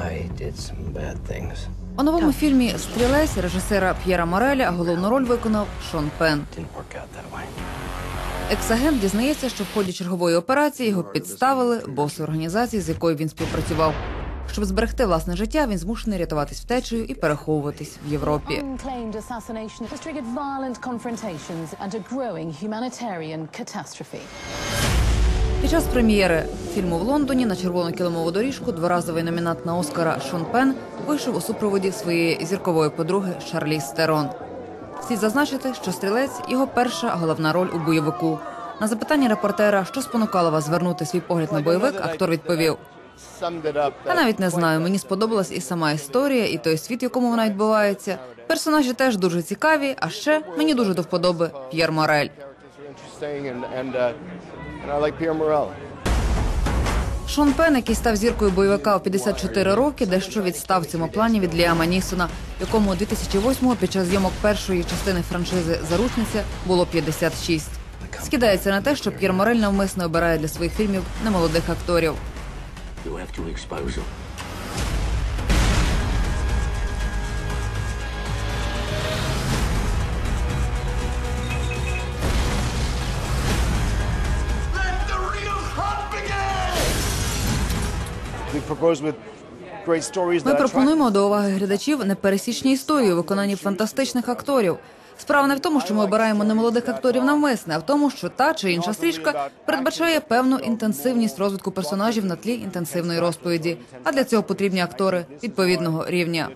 I did some bad things. У новому фільмі Стрілець режисера П'єра Мореля головну роль виконав Шон Пен. Didn't work out that way. Ексагент дізнається, що в ході чергової операції його підставили боси організації, з якою він співпрацював. Щоб зберегти власне життя, він змушений рятуватись втечею і переховуватись в Європі. Unclaimed assassination has triggered violent confrontations and a growing humanitarian catastrophe. Під час прем'єри фільму в Лондоні на червону килимову доріжку дворазовий номінант на Оскара Шон Пен вийшов у супроводі своєї зіркової подруги Шарліз Стерон. Слід зазначити, що стрілець його перша головна роль у бойовику. На запитання репортера, що спонукало вас звернути свій погляд на бойовик, актор відповів: Я навіть не знаю. Мені сподобалась і сама історія, і той світ, в якому вона відбувається. Персонажі теж дуже цікаві. А ще мені дуже до вподоби П'єр Морель. Шон Пен, який став зіркою бойовика у 54 роки, дещо відстав в цьому плані від Ліама Нісона, якому 2008-го під час зйомок першої частини франшизи Заручниця було 56. Скидається на те, що П'єр Морель навмисно обирає для своїх фільмів немолодих акторів. Ми пропонуємо до уваги глядачів непересічні історії у виконанні фантастичних акторів. Справа не в тому, що ми обираємо немолодих акторів навмисне, а в тому, що та чи інша стрічка передбачає певну інтенсивність розвитку персонажів на тлі інтенсивної розповіді. А для цього потрібні актори відповідного рівня.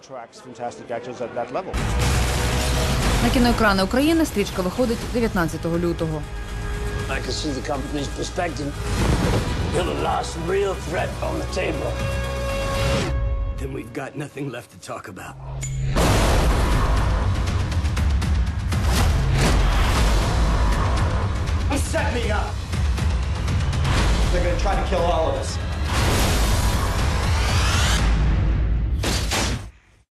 На кіноекрани України стрічка виходить 19 лютого. You're the last real threat on the table. Then we've got nothing left to talk about. He set me up. They're gonna try to kill all of us.